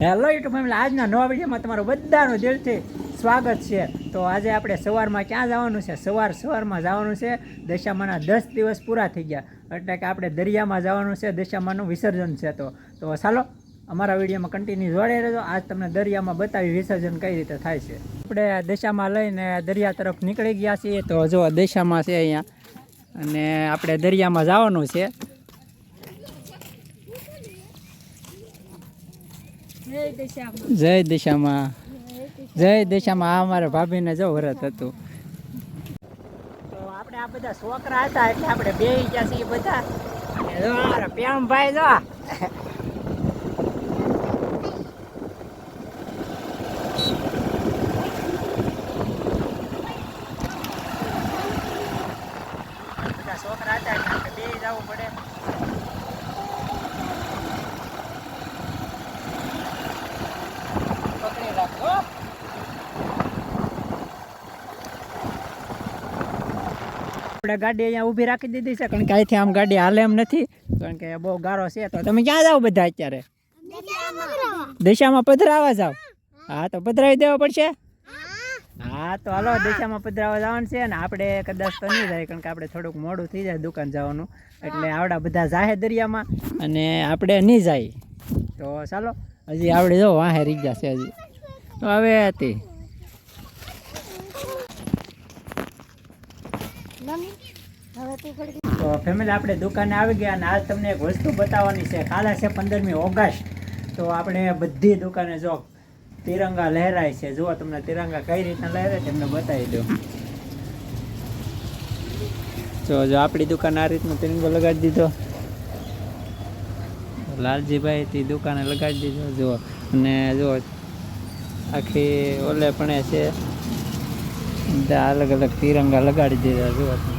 Hello YouTube family આજના નવા વિડીયોમાં તમારું બધાનું દિલથી સ્વાગત છે. તો આજે આપણે સવારમાં ક્યાં જવાનું છે? સવાર સવારમાં જવાનું છે. દશામાના દસ દિવસ પૂરા થઈ ગયા. એટલે કે આપણે દરિયામાં જવાનું છે. દશામાનું વિસર્જન છે તો. તો ચાલો, અમારા વિડીયોમાં કન્ટિન્યુ જોડે રહેજો. આજ તમને દરિયામાં બતાવી વિસર્જન કઈ રીતે થાય છે. આપણે દશામાં લઈને દરિયા તરફ નીકળી ગયા છીએ. તો જો દશામાં છે અહીંયા. અને આપણે દરિયામાં જવાનું છે. જય દિશામાં. જય દિશામાં. આ અમારા ભાભીને જો વ્રત હતું. તો આપણે આ બધા છોકરા હતા એટલે આપણે બે ગયા છીએ બધા. પ્યામ ભાઈ જો બધા છોકરા હતા એટલે આપણે બે જવું પડે પકડી રાખો આપણે ગાડી અહીંયા ઊભી રાખી દીધી છે, કારણ કે અહીંથી આમ ગાડી હાલે એમ નથી, કારણ કે બહુ ગારો છે તો તમે ક્યાં જાઓ બધા અત્યારે? દિશામાં પધરાવા જાઓ. હા, તો પધરાવી દેવા પડશે? હા, તો હાલો, દિશામાં પધરાવા જવાનું છે ને આપણે કદાચ તો નહીં જાય, કારણ કે આપણે થોડુંક મોડું થઈ જાય દુકાન જવાનું. એટલે આવડા બધા જાહે દરિયામાં અને આપણે નહીં જાય. તો ચાલો, હજી આવડે જો, વાહે ગયા છે હજી. તો હવે હતી. તો ફેમિલી આપણે દુકાને આવી ગયા અને આજ તમને એક વસ્તુ બતાવવાની છે. કાલે છે પંદરમી ઓગસ્ટ. તો આપણે બધી દુકાને જો તિરંગા લહેરાય છે. જુઓ તમને તિરંગા કઈ રીતના લહેરાય તમને બતાવી દો જો જો આપણી દુકાન આ રીતનો તિરંગો લગાડી દીધો. લાલજીભાઈ તે દુકાને લગાડી દીધો. જુઓ. અને જો આખી ઓલે પણ છે. બધા અલગ અલગ તિરંગા લગાડી દીધા તમે.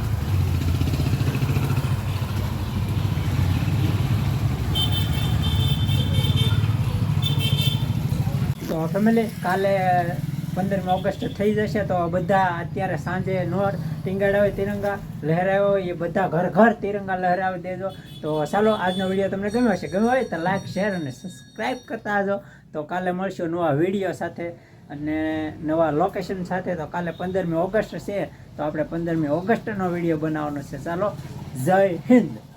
તો ફેમિલી કાલે પંદરમી ઓગસ્ટ થઈ જશે તો બધા અત્યારે સાંજે નોર ટીંગાડાવે તિરંગા લહેરાયો, એ બધા ઘર ઘર તિરંગા લહેરાવી દેજો. તો ચાલો, આજનો વીડિયો તમને ગમ્યો હશે? ગમ્યો હોય તો લાઈક શેર અને સબસ્ક્રાઈબ કરતા આવજો. તો કાલે મળશું નવા વીડિયો સાથે. અને નવા લોકેશન સાથે તો કાલે પંદરમી ઓગસ્ટ છે, તો આપણે પંદરમી ઓગસ્ટનો વીડિયો બનાવવાનો છે. ચાલો, જય હિન્દ.